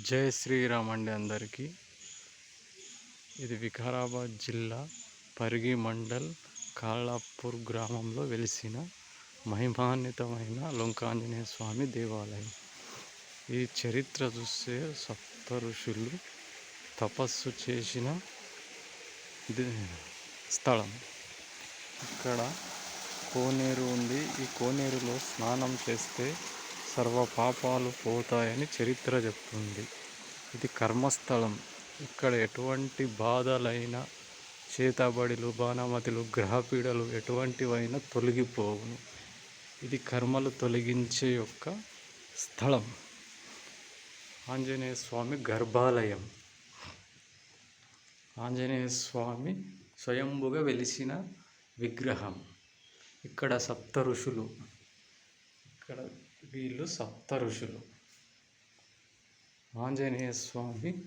జై శ్రీరామ్ అండి అందరికీ. ఇది వికారాబాద్ జిల్లా పరిగి మండల్ కాళాపూర్ గ్రామంలో వెలిసిన మహిమాన్వితమైన లొంకాంజనేయ స్వామి దేవాలయం. ఈ చరిత్ర చూస్తే సప్త ఋషులు తపస్సు చేసిన స్థలం. ఇక్కడ కోనేరు ఉంది. ఈ కోనేరులో స్నానం చేస్తే సర్వ పాపాలు పోతాయని చరిత్ర చెప్తుంది. ఇది కర్మస్థలం. ఇక్కడ ఎటువంటి బాధలైన చేతబడిలు బాణమతులు గ్రహపీడలు ఎటువంటివైనా తొలగిపోవును. ఇది కర్మలు తొలగించే యొక్క స్థలం. ఆంజనేయ స్వామి గర్భాలయం. ఆంజనేయ స్వామి స్వయంభుగా వెలిసిన విగ్రహం. ఇక్కడ సప్త ఋషులు వీళ్ళు సప్త ఋషులు. ఆంజనేయ స్వామి